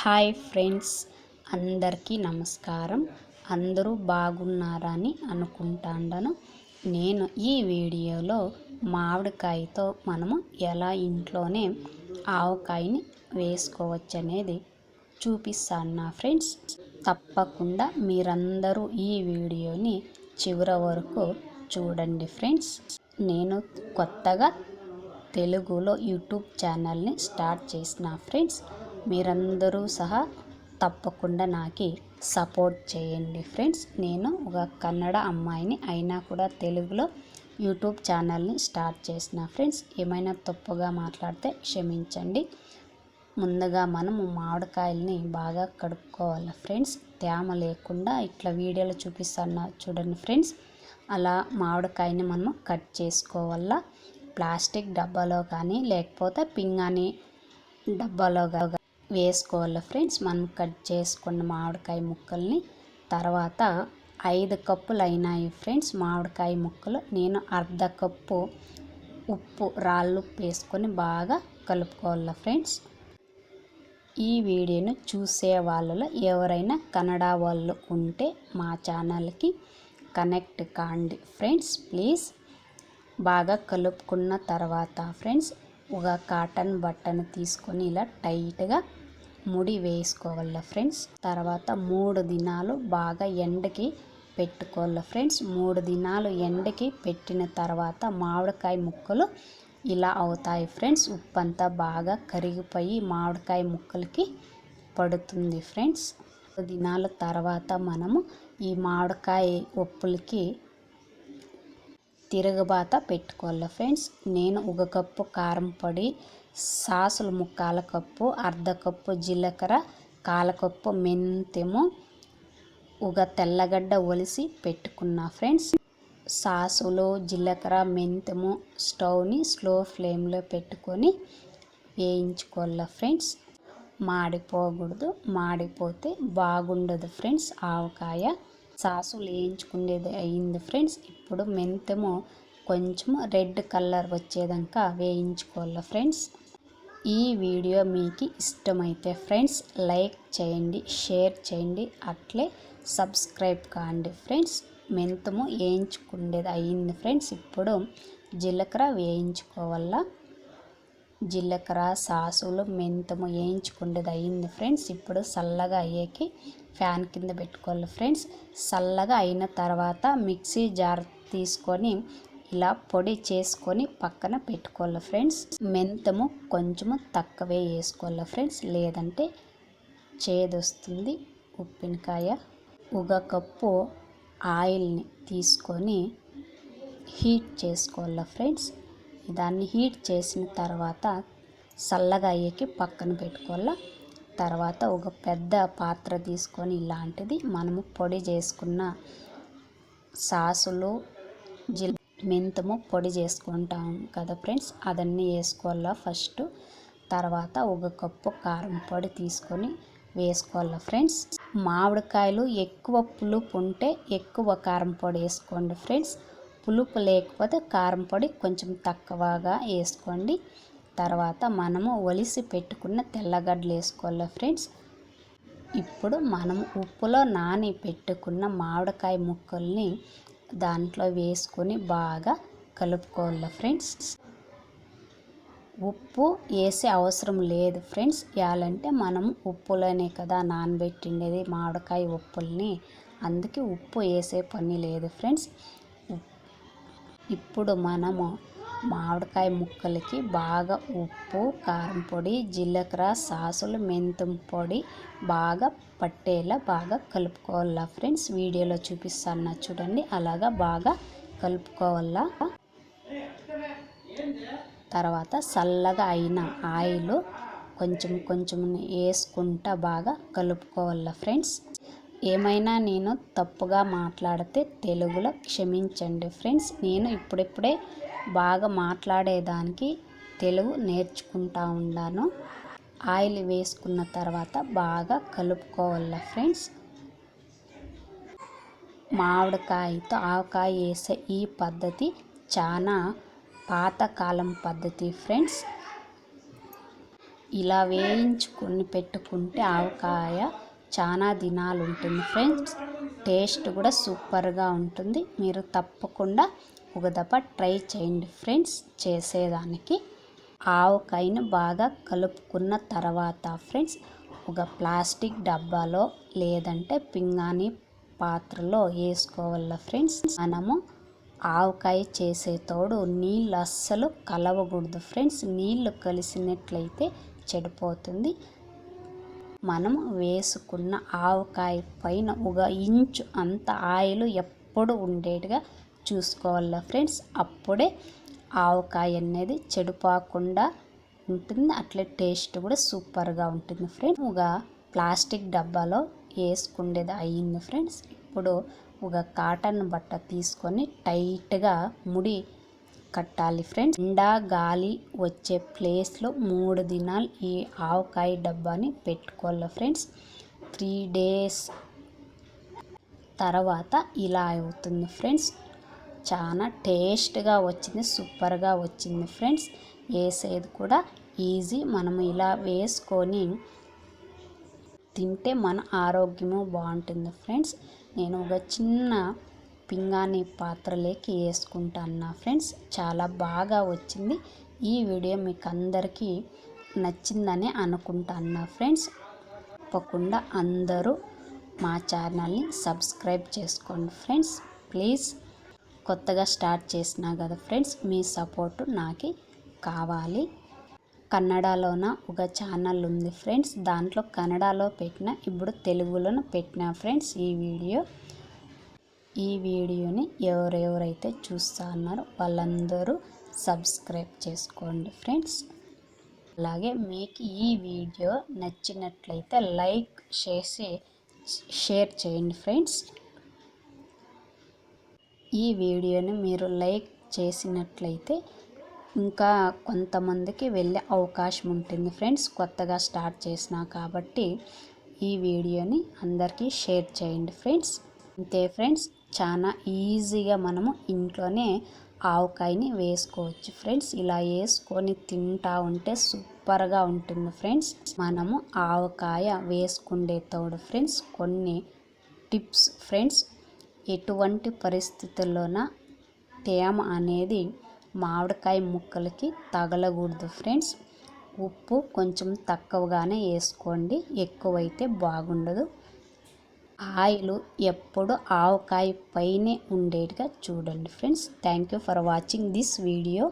Hi friends అందరికీ నమస్కారం. అందరూ బాగున్నారని అనుకుంటాను నేను ఈ వీడియోలో మామిడికాయతో మనము ఎలా ఇంట్లోనే ఆవకాయని వేసుకోవచ్చు అనేది చూపిస్తాను నా ఫ్రెండ్స్. తప్పకుండా మీరందరూ ఈ వీడియోని చివరి వరకు చూడండి ఫ్రెండ్స్. నేను కొత్తగా తెలుగులో యూట్యూబ్ ఛానల్ని స్టార్ట్ చేసిన ఫ్రెండ్స్ మీరందరూ సహా తప్పకుండా నాకు సపోర్ట్ చేయండి ఫ్రెండ్స్. నేను ఒక కన్నడ అమ్మాయిని అయినా కూడా తెలుగులో యూట్యూబ్ ఛానల్ని స్టార్ట్ చేసిన ఫ్రెండ్స్. ఏమైనా తప్పుగా మాట్లాడితే క్షమించండి. ముందుగా మనము మామిడికాయల్ని బాగా కడుక్కోవాలి ఫ్రెండ్స్. తేమ లేకుండా ఇట్లా వీడియోలో చూపిస్తాను చూడండి ఫ్రెండ్స్. అలా మామిడికాయని మనము కట్ చేసుకోవాలా? ప్లాస్టిక్ డబ్బాలో కానీ లేకపోతే పింగాణి డబ్బాలో వేసుకోవాలి ఫ్రెండ్స్? మనం కట్ చేసుకున్న మామిడికాయ ముక్కల్ని తర్వాత ఐదు కప్పులు అయినాయి ఫ్రెండ్స్ మామిడికాయ ముక్కలు. నేను అర్ధ కప్పు ఉప్పు రాళ్ళు ఉప్పు వేసుకొని బాగా కలుపుకోవాలి ఫ్రెండ్స్? ఈ వీడియోను చూసే వాళ్ళలో ఎవరైనా కన్నడ వాళ్ళు ఉంటే మా ఛానల్కి కనెక్ట్ కాండి ఫ్రెండ్స్. ప్లీజ్ బాగా కలుపుకున్న తర్వాత ఫ్రెండ్స్ ఒక కాటన్ బట్టను తీసుకొని ఇలా టైట్గా ముడి వేసుకోవాలి ఫ్రెండ్స్. తర్వాత మూడు దినాలు బాగా ఎండకి పెట్టుకోవాలి ఫ్రెండ్స్. మూడు దినాలు ఎండకి పెట్టిన తర్వాత మామిడికాయ ముక్కలు ఇలా అవుతాయి ఫ్రెండ్స్. ఉప్పు అంతా బాగా కరిగిపోయి మామిడికాయ ముక్కలకి పడుతుంది ఫ్రెండ్స్. దినాల తర్వాత మనము ఈ మామిడికాయ ఉప్పులకి తిరగబాత పెట్టుకోవాలి ఫ్రెండ్స్. నేను ఒక కప్పు కారం పొడి సాసులు ముక్కాల కప్పు అర్ధ కప్పు జీలకర్ర కాలకప్పు మెంతెము ఒక తెల్లగడ్డ ఒలిసి పెట్టుకున్నా ఫ్రెండ్స్. సాసులు జీలకర్ర మెంతెము స్టవ్ని స్లో ఫ్లేమ్లో పెట్టుకొని వేయించుకోవాలి ఫ్రెండ్స్. మాడిపోకూడదు మాడిపోతే బాగుండదు ఫ్రెండ్స్ ఆవకాయ. సాసులు వేయించుకునేది అయింది ఫ్రెండ్స్. ఇప్పుడు మెంతము కొంచెం రెడ్ కలర్ వచ్చేదాకా వేయించుకోవాలి ఫ్రెండ్స్. ఈ వీడియో మీకు ఇష్టమైతే ఫ్రెండ్స్ లైక్ చేయండి షేర్ చేయండి అట్లే సబ్స్క్రైబ్ కాండి ఫ్రెండ్స్. మెంతము వేయించుకునేది అయింది ఫ్రెండ్స్. ఇప్పుడు జీలకర్ర వేయించుకోవాలా. జీలకర్ర సాసులు మెంతము వేయించుకునేది అయింది ఫ్రెండ్స్. ఇప్పుడు చల్లగా అయ్యేకి ఫ్యాన్ కింద పెట్టుకోవాలి ఫ్రెండ్స్. చల్లగా అయిన తర్వాత మిక్సీ జార్ తీసుకొని ఇలా పొడి చేసుకొని పక్కన పెట్టుకోవాలి ఫ్రెండ్స్. మెంతము కొంచెము తక్కువే వేసుకోవాలి ఫ్రెండ్స్. లేదంటే చేదొస్తుంది ఉప్పినకాయ. ఒక కప్పు ఆయిల్ని తీసుకొని హీట్ చేసుకోవాలి ఫ్రెండ్స్. దాన్ని హీట్ చేసిన తర్వాత చల్లగా అయ్యేకి పక్కన పెట్టుకోవాలి. తర్వాత ఒక పెద్ద పాత్ర తీసుకొని ఇలాంటిది మనము పొడి చేసుకున్న సాసులు జిల్ మెంతము పొడి చేసుకుంటాం కదా ఫ్రెండ్స్. అదన్నీ వేసుకోవాలా ఫస్ట్. తర్వాత ఒక కప్పు కారం పొడి తీసుకొని వేసుకోవాలి ఫ్రెండ్స్. మామిడికాయలు ఎక్కువ పులుపు ఉంటే ఎక్కువ కారం పొడి వేసుకోండి ఫ్రెండ్స్. పులుపు లేకపోతే కారం పొడి కొంచెం తక్కువగా వేసుకోండి. తర్వాత మనము ఒలిసి పెట్టుకున్న తెల్లగడ్డలు వేసుకోవాలి ఫ్రెండ్స్? ఇప్పుడు మనం ఉప్పులో నాని పెట్టుకున్న మామిడికాయ ముక్కల్ని దాంట్లో వేసుకొని బాగా కలుపుకోవాలి ఫ్రెండ్స్? ఉప్పు వేసే అవసరం లేదు ఫ్రెండ్స్. ఇవ్వాలంటే మనం ఉప్పులోనే కదా నానబెట్టిండేది మామిడికాయ ఉప్పుల్ని. అందుకే ఉప్పు వేసే పని లేదు ఫ్రెండ్స్. ఇప్పుడు మనము మామిడికాయ ముక్కలకి బాగా ఉప్పు కారం పొడి జీలకర్ర సాసులు మెంతం పొడి బాగా పట్టేలా బాగా కలుపుకోవాలా ఫ్రెండ్స్. వీడియోలో చూపిస్తాను చూడండి. అలాగా బాగా కలుపుకోవాలా. తర్వాత చల్లగా అయిన ఆయిల్ కొంచెం కొంచెం వేసుకుంటా బాగా కలుపుకోవాలా ఫ్రెండ్స్. ఏమైనా నేను తప్పుగా మాట్లాడితే తెలుగులో క్షమించండి ఫ్రెండ్స్. నేను ఇప్పుడిప్పుడే బాగా మాట్లాడేదానికి తెలుగు నేర్చుకుంటా ఉన్నాను ఆయిల్ వేసుకున్న తర్వాత బాగా కలుపుకోవాలి ఫ్రెండ్స్? మామిడికాయతో ఆవకాయ వేసే ఈ పద్ధతి చాలా పాతకాలం పద్ధతి ఫ్రెండ్స్. ఇలా వేయించుకొని పెట్టుకుంటే ఆవకాయ చాలా దినాలు ఉంటుంది ఫ్రెండ్స్. టేస్ట్ కూడా సూపర్గా ఉంటుంది. మీరు తప్పకుండా ఒక దఫ ట్రై చేయండి ఫ్రెండ్స్. చేసేదానికి ఆవకాయను బాగా కలుపుకున్న తర్వాత ఫ్రెండ్స్ ఒక ప్లాస్టిక్ డబ్బాలో లేదంటే పింగాణి పాత్రలో వేసుకోవాల ఫ్రెండ్స్. మనము ఆవకాయ చేసే తోడు నీళ్ళు అస్సలు కలవకూడదు ఫ్రెండ్స్. నీళ్ళు కలిసినట్లయితే చెడిపోతుంది. మనం వేసుకున్న ఆవకాయ పైన ఒక ఇంచు అంత ఆయిల్ ఎప్పుడు ఉండేట్టుగా చూసుకోవాలా ఫ్రెండ్స్? అప్పుడే ఆవకాయ అనేది చెడిపోకుండా ఉంటుంది. అట్లే టేస్ట్ కూడా సూపర్గా ఉంటుంది ఫ్రెండ్స్. ఒక ప్లాస్టిక్ డబ్బాలో వేసుకుండేది అయ్యింది ఫ్రెండ్స్. ఇప్పుడు ఒక కాటన్ బట్ట తీసుకొని టైట్గా ముడి కట్టాలి ఫ్రెండ్స్. ఎండా గాలి వచ్చే ప్లేస్లో మూడు దినాలు ఈ ఆవకాయ డబ్బాని పెట్టుకోవాలి ఫ్రెండ్స్. త్రీ డేస్ తర్వాత ఇలా అవుతుంది ఫ్రెండ్స్. చాలా టేస్ట్గా వచ్చింది సూపర్గా వచ్చింది ఫ్రెండ్స్. వేసేది కూడా ఈజీ. మనము ఇలా వేసుకొని తింటే మన ఆరోగ్యము బాగుంటుంది ఫ్రెండ్స్. నేను ఒక చిన్న పింగాణి పాత్రలోకి వేసుకుంటాను ఫ్రెండ్స్. చాలా బాగా వచ్చింది. ఈ వీడియో మీకు అందరికీ నచ్చిందని అనుకుంటాను ఫ్రెండ్స్. తప్పకుండా అందరూ మా ఛానల్ని సబ్స్క్రైబ్ చేసుకోండి ఫ్రెండ్స్. ప్లీజ్ కొత్తగా స్టార్ట్ చేసినా కదా ఫ్రెండ్స్ మీ సపోర్టు నాకు కావాలి. కన్నడలోన ఒక ఛానల్ ఉంది ఫ్రెండ్స్ దాంట్లో కన్నడలో పెట్టిన ఇప్పుడు తెలుగులోన పెట్టిన ఫ్రెండ్స్ ఈ వీడియో. ఈ వీడియోని ఎవరెవరైతే చూస్తా అన్నారో వాళ్ళందరూ సబ్స్క్రైబ్ చేసుకోండి ఫ్రెండ్స్. అలాగే మీకు ఈ వీడియో నచ్చినట్లయితే లైక్ చేసి షేర్ చేయండి ఫ్రెండ్స్. ఈ వీడియోని మీరు లైక్ చేసినట్లయితే ఇంకా కొంతమందికి వెళ్ళే అవకాశం ఉంటుంది ఫ్రెండ్స్. కొత్తగా స్టార్ట్ చేసిన కాబట్టి ఈ వీడియోని అందరికీ షేర్ చేయండి ఫ్రెండ్స్. అంతే ఫ్రెండ్స్ చాలా ఈజీగా మనము ఇంట్లోనే ఆవకాయని వేసుకోవచ్చు ఫ్రెండ్స్. ఇలా వేసుకొని తింటా ఉంటే సూపర్గా ఉంటుంది ఫ్రెండ్స్. మనము ఆవకాయ వేసుకుండే తోడు ఫ్రెండ్స్ కొన్ని టిప్స్ ఫ్రెండ్స్ ఎటువంటి పరిస్థితుల్లోన తేమ అనేది మామిడికాయ ముక్కలకి తగలకూడదు ఫ్రెండ్స్. ఉప్పు కొంచెం తక్కువగానే వేసుకోండి. ఎక్కువైతే బాగుండదు. ఆయిల్ ఎప్పుడు ఆవకాయ పైనే ఉండేట్టుగా చూడండి friends. Thank you for watching this video.